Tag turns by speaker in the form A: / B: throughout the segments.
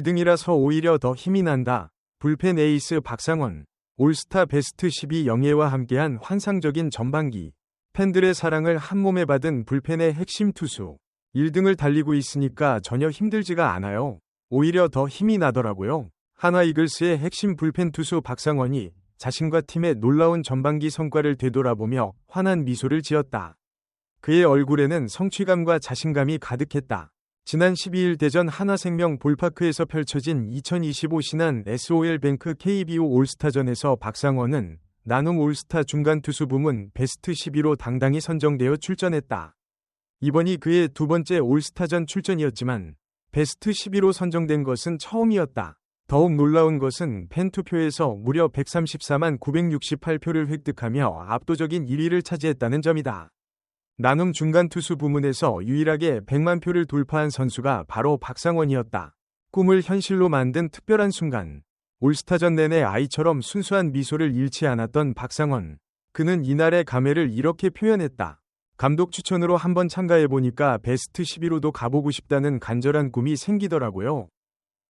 A: 1등이라서 오히려 더 힘이 난다. 불펜 에이스 박상원. 올스타 베스트 12 영예와 함께한 환상적인 전반기. 팬들의 사랑을 한몸에 받은 불펜의 핵심 투수. 1등을 달리고 있으니까 전혀 힘들지가 않아요. 오히려 더 힘이 나더라고요. 하나 이글스의 핵심 불펜 투수 박상원이 자신과 팀의 놀라운 전반기 성과를 되돌아보며 환한 미소를 지었다. 그의 얼굴에는 성취감과 자신감이 가득했다. 지난 12일 대전 하나생명 볼파크에서 펼쳐진 2025 신한 SOL뱅크 KBO 올스타전에서 박상원은 나눔 올스타 중간 투수 부문 베스트 12로 당당히 선정되어 출전했다. 이번이 그의 두 번째 올스타전 출전이었지만 베스트 12로 선정된 것은 처음이었다. 더욱 놀라운 것은 팬 투표에서 무려 134만 968표를 획득하며 압도적인 1위를 차지했다는 점이다. 나눔 중간 투수 부문에서 유일하게 100만 표를 돌파한 선수가 바로 박상원이었다. 꿈을 현실로 만든 특별한 순간. 올스타전 내내 아이처럼 순수한 미소를 잃지 않았던 박상원. 그는 이날의 감회를 이렇게 표현했다. 감독 추천으로 한번 참가해보니까 베스트 11호도 가보고 싶다는 간절한 꿈이 생기더라고요.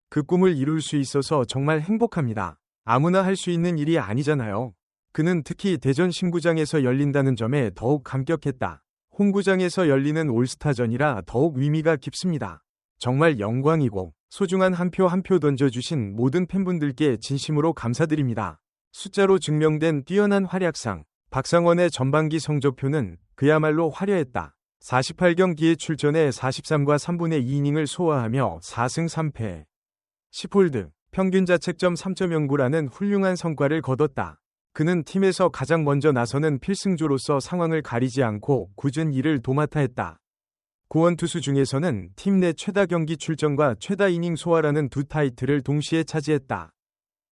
A: 그 꿈을 이룰 수 있어서 정말 행복합니다. 아무나 할 수 있는 일이 아니잖아요. 그는 특히 대전 신구장에서 열린다는 점에 더욱 감격했다. 홍구장에서 열리는 올스타전이라 더욱 의미가 깊습니다. 정말 영광이고 소중한 한 표 한 표 던져주신 모든 팬분들께 진심으로 감사드립니다. 숫자로 증명된 뛰어난 활약상, 박상원의 전반기 성적표는 그야말로 화려했다. 48경기에 출전해 43과 3분의 2이닝을 소화하며 4승 3패, 10홀드, 평균 자책점 3.09라는 훌륭한 성과를 거뒀다. 그는 팀에서 가장 먼저 나서는 필승조로서 상황을 가리지 않고 굳은 일을 도맡아 했다. 구원 투수 중에서는 팀 내 최다 경기 출전과 최다 이닝 소화라는 두 타이틀을 동시에 차지했다.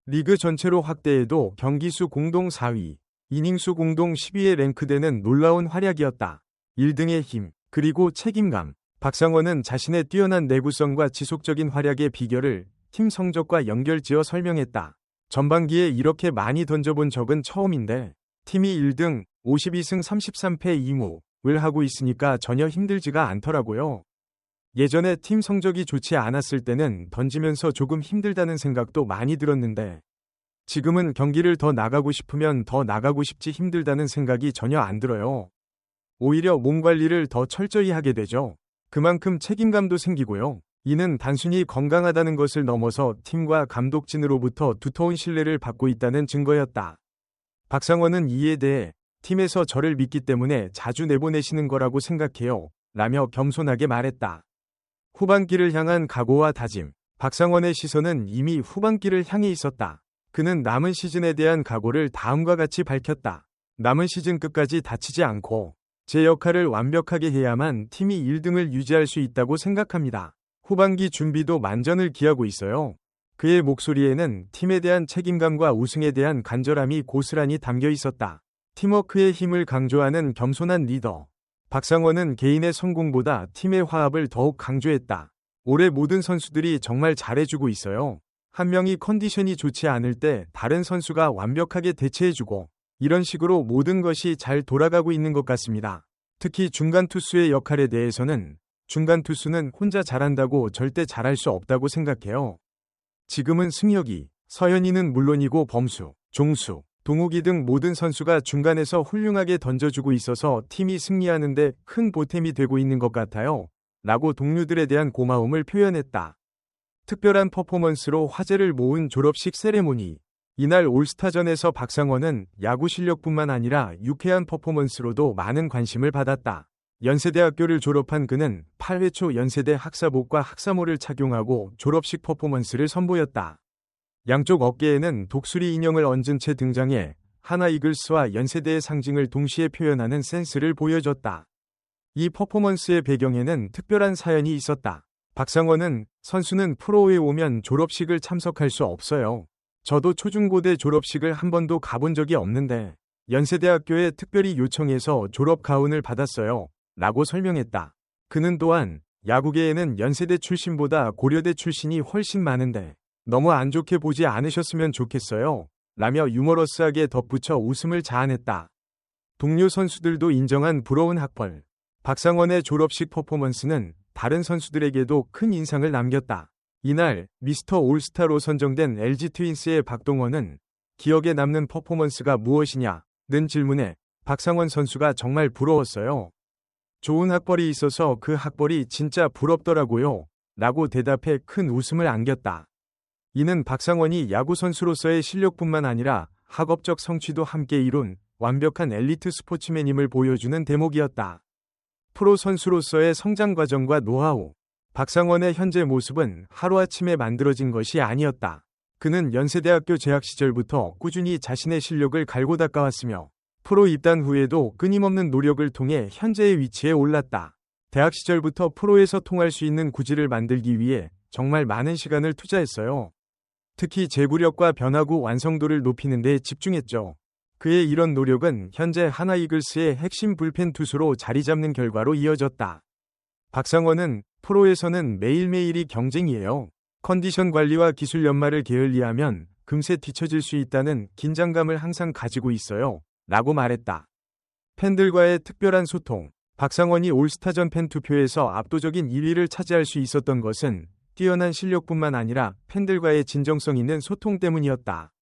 A: 리그 전체로 확대해도 경기수 공동 4위, 이닝수 공동 10위에 랭크되는 놀라운 활약이었다. 1등의 힘, 그리고 책임감. 박상원은 자신의 뛰어난 내구성과 지속적인 활약의 비결을 팀 성적과 연결지어 설명했다. 전반기에 이렇게 많이 던져본 적은 처음인데 팀이 1등 52승 33패 2무를 하고 있으니까 전혀 힘들지가 않더라고요. 예전에 팀 성적이 좋지 않았을 때는 던지면서 조금 힘들다는 생각도 많이 들었는데 지금은 경기를 더 나가고 싶으면 더 나가고 싶지 힘들다는 생각이 전혀 안 들어요. 오히려 몸 관리를 더 철저히 하게 되죠. 그만큼 책임감도 생기고요. 이는 단순히 건강하다는 것을 넘어서 팀과 감독진으로부터 두터운 신뢰를 받고 있다는 증거였다. 박상원은 이에 대해 팀에서 저를 믿기 때문에 자주 내보내시는 거라고 생각해요. 라며 겸손하게 말했다. 후반기를 향한 각오와 다짐. 박상원의 시선은 이미 후반기를 향해 있었다. 그는 남은 시즌에 대한 각오를 다음과 같이 밝혔다. 남은 시즌 끝까지 다치지 않고 제 역할을 완벽하게 해야만 팀이 1등을 유지할 수 있다고 생각합니다. 후반기 준비도 만전을 기하고 있어요. 그의 목소리에는 팀에 대한 책임감과 우승에 대한 간절함이 고스란히 담겨 있었다. 팀워크의 힘을 강조하는 겸손한 리더. 박상원은 개인의 성공보다 팀의 화합을 더욱 강조했다. 올해 모든 선수들이 정말 잘해주고 있어요. 한 명이 컨디션이 좋지 않을 때 다른 선수가 완벽하게 대체해주고 이런 식으로 모든 것이 잘 돌아가고 있는 것 같습니다. 특히 중간 투수의 역할에 대해서는 중간 투수는 혼자 잘한다고 절대 잘할 수 없다고 생각해요. 지금은 승혁이, 서현이는 물론이고 범수, 종수, 동욱이 등 모든 선수가 중간에서 훌륭하게 던져주고 있어서 팀이 승리하는데 큰 보탬이 되고 있는 것 같아요. 라고 동료들에 대한 고마움을 표현했다. 특별한 퍼포먼스로 화제를 모은 졸업식 세레모니. 이날 올스타전에서 박상원은 야구 실력뿐만 아니라 유쾌한 퍼포먼스로도 많은 관심을 받았다. 연세대학교를 졸업한 그는 8회 초 연세대 학사복과 학사모를 착용하고 졸업식 퍼포먼스를 선보였다. 양쪽 어깨에는 독수리 인형을 얹은 채 등장해 하나 이글스와 연세대의 상징을 동시에 표현하는 센스를 보여줬다. 이 퍼포먼스의 배경에는 특별한 사연이 있었다. 박상원은 선수는 프로에 오면 졸업식을 참석할 수 없어요. 저도 초중고대 졸업식을 한 번도 가본 적이 없는데 연세대학교에 특별히 요청해서 졸업 가운을 받았어요. 라고 설명했다. 그는 또한 야구계에는 연세대 출신보다 고려대 출신이 훨씬 많은데 너무 안 좋게 보지 않으셨으면 좋겠어요. 라며 유머러스하게 덧붙여 웃음을 자아냈다. 동료 선수들도 인정한 부러운 학벌. 박상원의 졸업식 퍼포먼스는 다른 선수들에게도 큰 인상을 남겼다. 이날 미스터 올스타로 선정된 LG 트윈스의 박동원은 기억에 남는 퍼포먼스가 무엇이냐? 는 질문에 박상원 선수가 정말 부러웠어요. 좋은 학벌이 있어서 그 학벌이 진짜 부럽더라고요. 라고 대답해 큰 웃음을 안겼다. 이는 박상원이 야구선수로서의 실력뿐만 아니라 학업적 성취도 함께 이룬 완벽한 엘리트 스포츠맨임을 보여주는 대목이었다. 프로 선수로서의 성장 과정과 노하우, 박상원의 현재 모습은 하루아침에 만들어진 것이 아니었다. 그는 연세대학교 재학 시절부터 꾸준히 자신의 실력을 갈고 닦아왔으며 프로 입단 후에도 끊임없는 노력을 통해 현재의 위치에 올랐다. 대학 시절부터 프로에서 통할 수 있는 구질을 만들기 위해 정말 많은 시간을 투자했어요. 특히 제구력과 변화구 완성도를 높이는 데 집중했죠. 그의 이런 노력은 현재 하나 이글스의 핵심 불펜 투수로 자리 잡는 결과로 이어졌다. 박상원은 프로에서는 매일매일이 경쟁이에요. 컨디션 관리와 기술 연말을 게을리하면 금세 뒤처질 수 있다는 긴장감을 항상 가지고 있어요. 라고 말했다. 팬들과의 특별한 소통. 박상원이 올스타전 팬 투표에서 압도적인 1위를 차지할 수 있었던 것은 뛰어난 실력뿐만 아니라 팬들과의 진정성 있는 소통 때문이었다.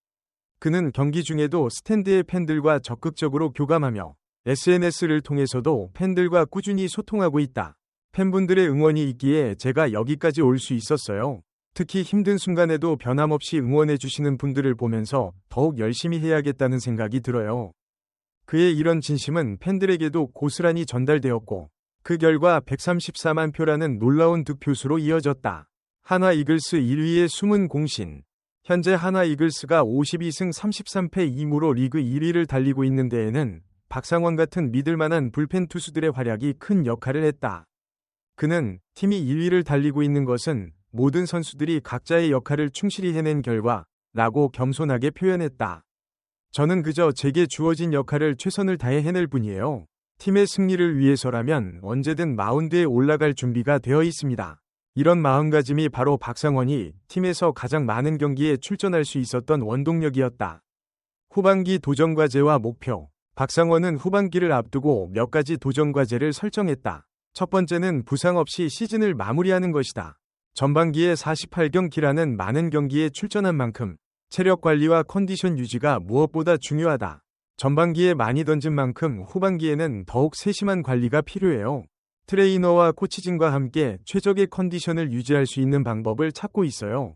A: 그는 경기 중에도 스탠드의 팬들과 적극적으로 교감하며 SNS를 통해서도 팬들과 꾸준히 소통하고 있다. 팬분들의 응원이 있기에 제가 여기까지 올 수 있었어요. 특히 힘든 순간에도 변함없이 응원해주시는 분들을 보면서 더욱 열심히 해야겠다는 생각이 들어요. 그의 이런 진심은 팬들에게도 고스란히 전달되었고, 그 결과 134만 표라는 놀라운 득표수로 이어졌다. 하나 이글스 1위의 숨은 공신. 현재 하나 이글스가 52승 33패 2무로 리그 1위를 달리고 있는 데에는 박상원 같은 믿을만한 불펜 투수들의 활약이 큰 역할을 했다. 그는 팀이 1위를 달리고 있는 것은 모든 선수들이 각자의 역할을 충실히 해낸 결과라고 겸손하게 표현했다. 저는 그저 제게 주어진 역할을 최선을 다해 해낼 뿐이에요. 팀의 승리를 위해서라면 언제든 마운드에 올라갈 준비가 되어 있습니다. 이런 마음가짐이 바로 박상원이 팀에서 가장 많은 경기에 출전할 수 있었던 원동력이었다. 후반기 도전과제와 목표. 박상원은 후반기를 앞두고 몇 가지 도전과제를 설정했다. 첫 번째는 부상 없이 시즌을 마무리하는 것이다. 전반기에 48경기라는 많은 경기에 출전한 만큼 체력 관리와 컨디션 유지가 무엇보다 중요하다. 전반기에 많이 던진 만큼 후반기에는 더욱 세심한 관리가 필요해요. 트레이너와 코치진과 함께 최적의 컨디션을 유지할 수 있는 방법을 찾고 있어요.